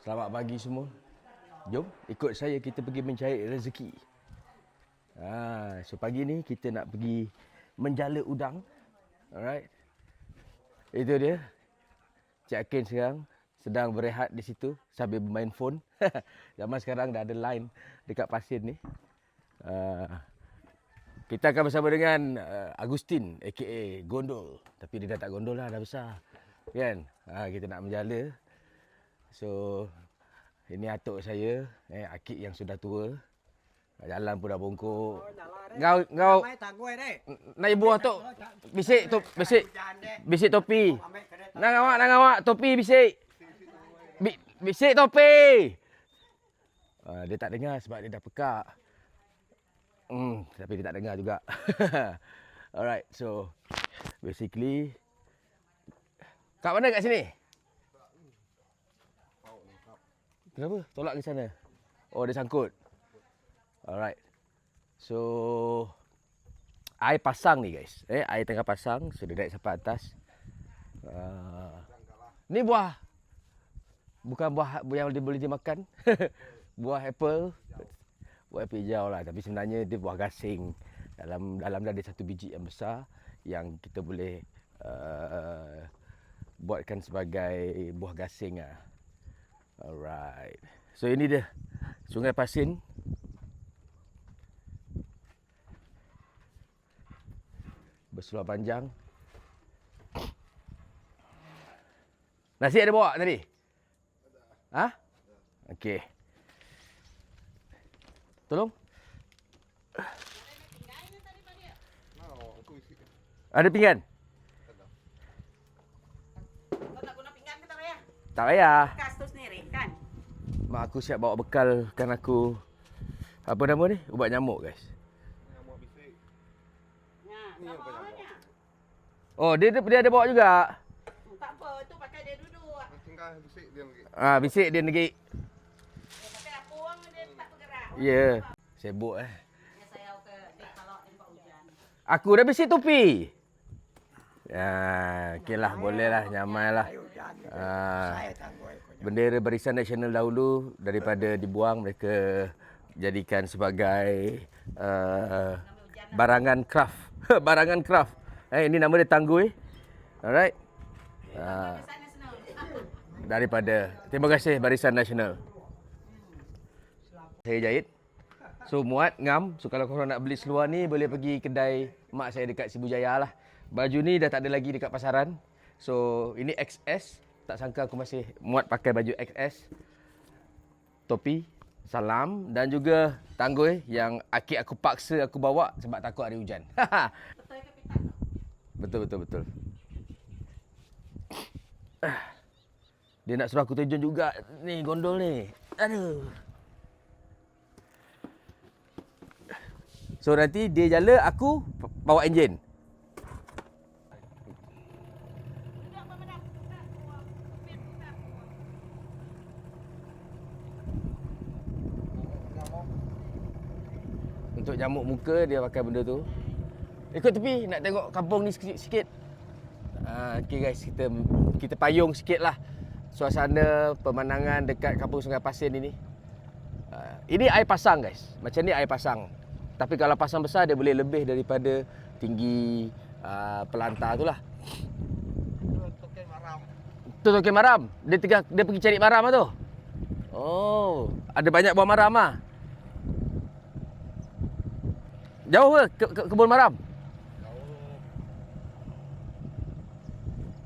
Selamat pagi semua. Jom ikut saya kita pergi mencari rezeki. Ha, so pagi ni kita nak pergi menjala udang. Alright. Itu dia. Cik Akin sekarang sedang berehat di situ sambil bermain phone. Zaman sekarang dah ada line dekat pasir ni. Uh, kita akan bersama dengan uh, Agustin aka Gondol. Tapi dia dah tak gondol lah, dah besar. Kan? Ha, kita nak menjala. So ini atuk saya, eh akik yang sudah tua. Jalan pun dah bongkok. Ngau ngau Mai tak gue deh. naik buah tu. Bisik tu, bisik. Bisik topi. Nang awak, nang awak, topi bisik. Bi, bisik topi. Uh, dia tak dengar sebab dia dah pekak. Hmm, tapi dia tak dengar juga. Alright, so basically kat mana kat sini? Kenapa? Tolak ke sana? Oh, dia sangkut. Alright. So air pasang ni guys. Eh, air tengah pasang, so dia naik sampai atas. Uh, ni buah bukan buah buah yang boleh dimakan. buah apple. Buah apple hijau lah, tapi sebenarnya dia buah gasing. Dalam dalam dia ada satu biji yang besar yang kita boleh uh, buatkan sebagai buah gasing ah. Alright. So ini dia Sungai Pasin. Berseluar panjang. Nasi ada bawa tadi? Ha? Okey. Tolong. Ada pinggan? Tak payah? Tak payah. Kas tu sendiri kan? Mak aku siap bawa bekal kan aku apa nama ni? Ubat nyamuk guys. Ya, tak bawanya. Oh, dia dia, dia ada bawa juga. Hmm, tak apa, tu pakai dia duduk. Tinggal bisik dia lagi. Ah, bisik dia negeri. Dia pakai apa orang dia tak bergerak. Ya. Yeah. Sibuk eh. Ya saya ke dia kalau tempat hujan. Aku dah bisik topi. Ya, okeylah bolehlah nyamanlah. Ah, Saya tak gue. Bendera Barisan Nasional dahulu daripada dibuang mereka jadikan sebagai uh, barangan craft. barangan craft. Eh ini nama dia Tanggui. Alright. Senang. daripada terima kasih Barisan Nasional. Saya jahit. So muat ngam. So kalau korang nak beli seluar ni boleh pergi kedai mak saya dekat Sibu Jaya lah. Baju ni dah tak ada lagi dekat pasaran. So ini XS. Tak sangka aku masih muat pakai baju XS. Topi, salam dan juga tanggul yang akik aku paksa aku bawa sebab takut hari hujan. Betul betul betul. Dia nak suruh aku terjun juga ni gondol ni. Aduh. So nanti dia jala aku bawa enjin. Duduk apa madam? Tak, buang. Pin, tak, buang. Untuk jamuk muka dia pakai benda tu. Ikut tepi nak tengok kampung ni sikit. sikit. Ha, okay guys, kita kita payung sikit lah suasana pemandangan dekat kampung Sungai Pasir ni. Uh, ini air pasang guys. Macam ni air pasang. Tapi kalau pasang besar dia boleh lebih daripada tinggi uh, pelantar tu lah. Tu Token Maram. Dia tengah dia pergi cari maram lah tu. Oh, ada banyak buah maram ah. Jauh ke, ke, ke kebun maram?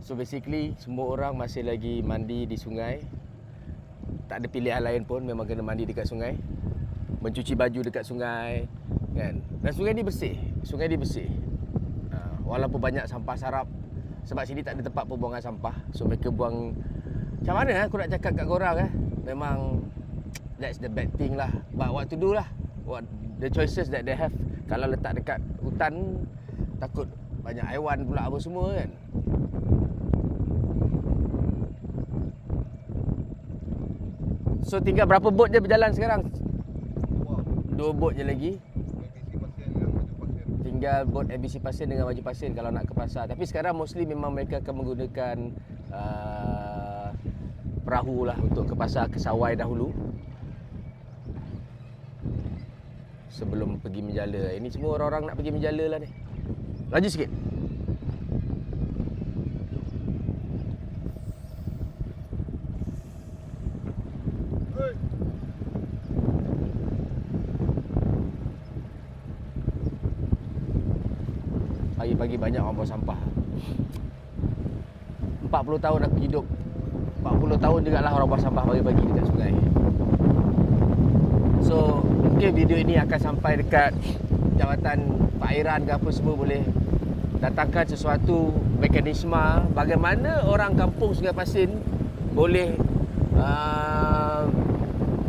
So basically semua orang masih lagi mandi di sungai. Tak ada pilihan lain pun memang kena mandi dekat sungai. Mencuci baju dekat sungai kan. Dan sungai ni bersih. Sungai ni bersih. Ha, walaupun banyak sampah sarap sebab sini tak ada tempat pembuangan sampah. So mereka buang macam mana eh, aku nak cakap kat korang eh. Memang that's the bad thing lah. But what to do lah. What the choices that they have. Kalau letak dekat hutan takut banyak haiwan pula apa semua kan. So tinggal berapa bot je berjalan sekarang? Dua bot je lagi. Tinggal bot ABC pasien dengan baju pasien kalau nak ke pasar. Tapi sekarang mostly memang mereka akan menggunakan uh, perahu lah untuk ke pasar Kesawai dahulu. Sebelum pergi menjala. Ini semua orang-orang nak pergi menjala lah ni. Laju sikit. Pagi-pagi banyak orang buang sampah. 40 tahun aku hidup. 40 tahun juga lah orang buang sampah pagi-pagi dekat sungai. So, mungkin video ini akan sampai dekat jawatan perairan ke apa semua boleh datangkan sesuatu mekanisme bagaimana orang kampung Sungai Pasin boleh uh,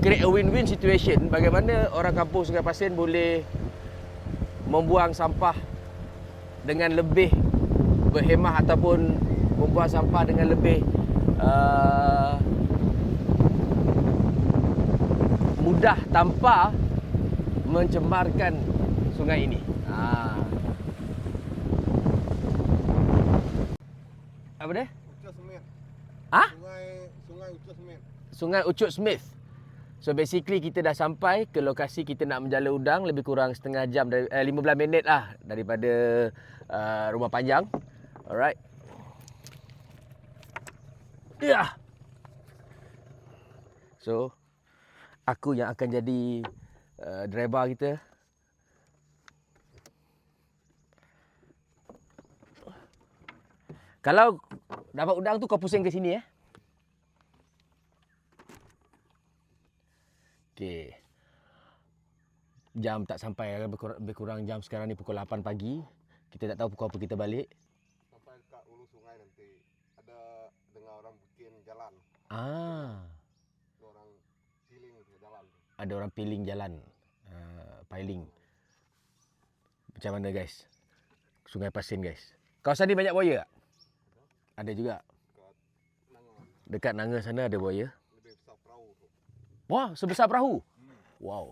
create a win-win situation. Bagaimana orang kampung Sungai Pasin boleh membuang sampah dengan lebih berhemah ataupun membuang sampah dengan lebih uh, mudah tanpa mencemarkan sungai ini. Ha. Apa dia? Ucap Smith. Ha? Sungai Sungai Ucap Smith. Sungai Ucut Smith. So basically kita dah sampai ke lokasi kita nak menjala udang lebih kurang setengah jam dari eh, 15 minit lah daripada uh, rumah panjang. Alright. Ya. Yeah. So aku yang akan jadi uh, driver kita. Kalau dapat udang tu kau pusing ke sini eh. Okey. Jam tak sampai lebih kurang, lebih kurang jam sekarang ni pukul 8 pagi. Kita tak tahu pukul apa kita balik. Sampai dekat ulu sungai nanti ada dengar orang bikin jalan. Ah, Ada orang healing ke jalan tu. Ada orang piling jalan. Uh, piling. Macam mana guys? Sungai Pasin guys. Kawasan ni banyak buaya tak? Ada juga. Dekat Nanga sana ada buaya. Lebih besar perahu tu. Wah, sebesar perahu. Hmm. Wow.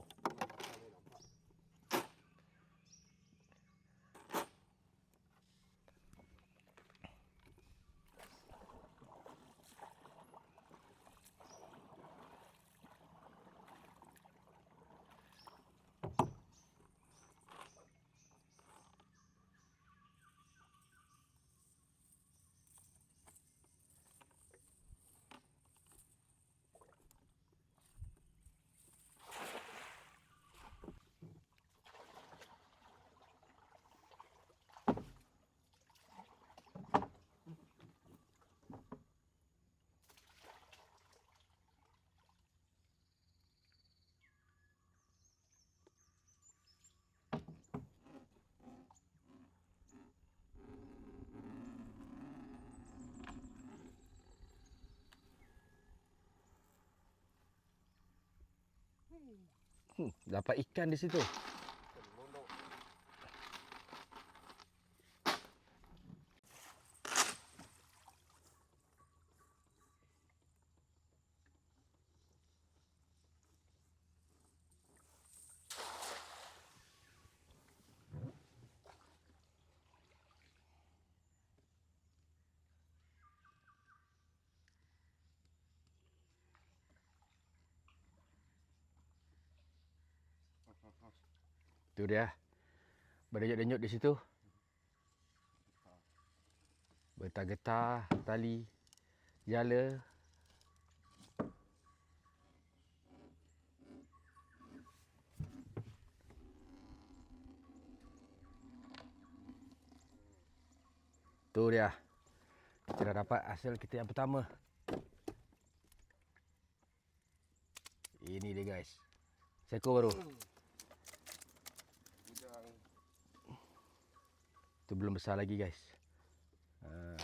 Hmm, dapat ikan di situ. Tu dia. Berdenyut-denyut di situ. Bergetar-getar tali jala. Tu dia. Kita dah dapat hasil kita yang pertama. Ini dia guys. Seekor baru. Itu belum besar lagi guys. Ha.